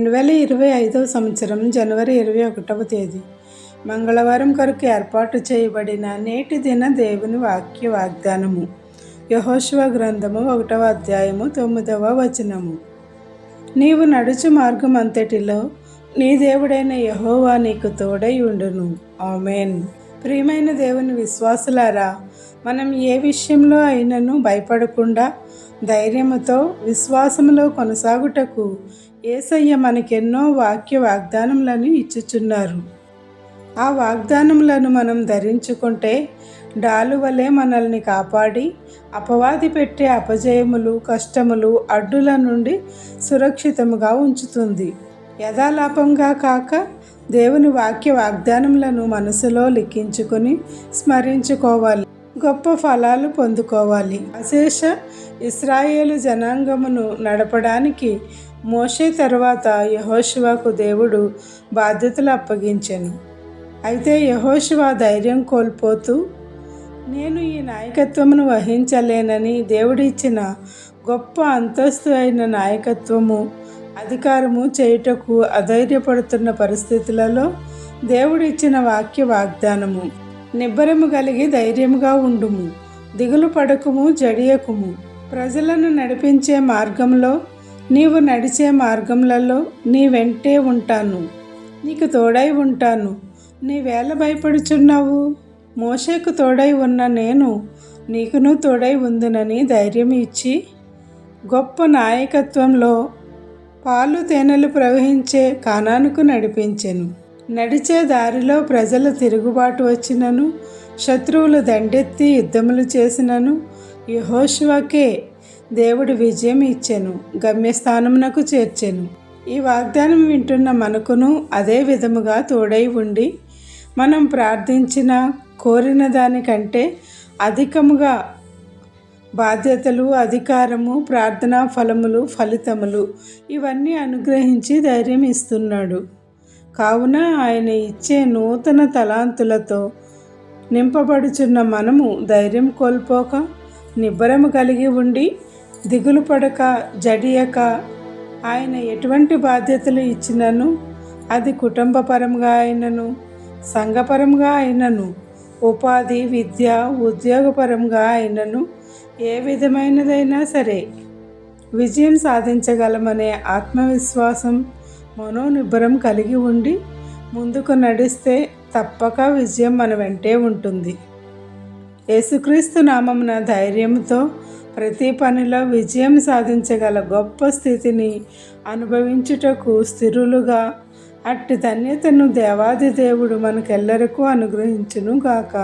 రెండు వేల ఇరవై ఐదవ సంవత్సరం జనవరి ఇరవై ఒకటవ తేదీ. మంగళవారం కొరకు ఏర్పాటు చేయబడిన నేటి దిన దేవుని వాక్య వాగ్దానము. యహోశివ గ్రంథము ఒకటవ అధ్యాయము తొమ్మిదవ వచనము. నీవు నడుచు మార్గం అంతటిలో నీ దేవుడైన యహోవా నీకు తోడై ఉండును. ఆమెన్. ప్రియమైన దేవుని విశ్వాసులారా మనం ఏ విషయంలో అయినను భయపడకుండా ధైర్యముతో విశ్వాసములో కొనసాగుటకు ఏసయ్య మనకెన్నో వాక్య వాగ్దానములను ఇచ్చుచున్నారు. ఆ వాగ్దానములను మనం ధరించుకుంటే డాలు వలె మనల్ని కాపాడి అపవాది పెట్టే అపజయములు కష్టములు అడ్డుల నుండి సురక్షితముగా ఉంచుతుంది. యథాలాపంగా కాక దేవుని వాక్య వాగ్దానములను మనసులో లిఖించుకొని స్మరించుకోవాలి. గొప్ప ఫలాలు పొందుకోవాలి. అశేష ఇస్రాయేలు జనాంగమును నడపడానికి మోషే తర్వాత యహోశివాకు దేవుడు బాధ్యతలు అప్పగించాను. అయితే యహోశివ ధైర్యం కోల్పోతూ నేను ఈ నాయకత్వమును వహించలేనని దేవుడిచ్చిన గొప్ప అంతస్తు అయిన నాయకత్వము అధికారము చేయుటకు అధైర్యపడుతున్న పరిస్థితులలో దేవుడిచ్చిన వాక్య వాగ్దానము. నిబ్బరము కలిగి ధైర్యముగా ఉండుము. దిగులు పడకుము జడియకుము. ప్రజలను నడిపించే మార్గంలో నీవు నడిచే మార్గములలో నీ వెంటే ఉంటాను. నీకు తోడై ఉంటాను. నీవేళ భయపడుచున్నావు? మోషకు తోడై ఉన్న నేను నీకును తోడై ఉందినని ధైర్యం ఇచ్చి గొప్ప నాయకత్వంలో పాలు తేనెలు ప్రవహించే కానానుకు నడిపించెను. నడిచే దారిలో ప్రజల తిరుగుబాటు వచ్చినను. శత్రువులు దండెత్తి యుద్ధములు చేసినను. యహోశివకే దేవుడు విజయం ఇచ్చెను. గమ్యస్థానమునకు చేర్చెను. ఈ వాగ్దానం వింటున్న మనకును అదే విధముగా తోడై ఉండి మనం ప్రార్థించిన కోరిన దానికంటే అధికముగా బాధ్యతలు అధికారము ప్రార్థనా ఫలములు ఫలితములు ఇవన్నీ అనుగ్రహించి ధైర్యం ఇస్తున్నాడు. కావున ఆయన ఇచ్చే నూతన తలాంతులతో నింపబడుచున్న మనము ధైర్యం కోల్పోక నిబ్బరము కలిగి ఉండి దిగులు పడక జడియక ఆయన ఎటువంటి బాధ్యతలు ఇచ్చినను అది కుటుంబపరంగా అయినను సంఘపరంగా అయినను ఉపాధి విద్య ఉద్యోగపరంగా అయినను ఏ విధమైనదైనా సరే విజయం సాధించగలమనే ఆత్మవిశ్వాసం మనోనిబ్బరం కలిగి ఉండి ముందుకు నడిస్తే తప్పక విజయం మన వెంటే ఉంటుంది. యేసుక్రీస్తు నామమున ధైర్యంతో ప్రతి పనిలో విజయం సాధించగల గొప్ప స్థితిని అనుభవించుటకు స్థిరులుగా అట్టి ధన్యతను దేవాది దేవుడు మనకెల్లరకు అనుగ్రహించును గాక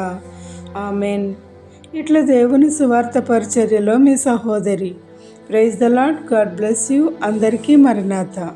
ఆమెన్. ఇట్లా దేవుని సువార్త పరిచర్యలో మీ సహోదరి. Praise the Lord God bless you. అందరికీ మరినాథ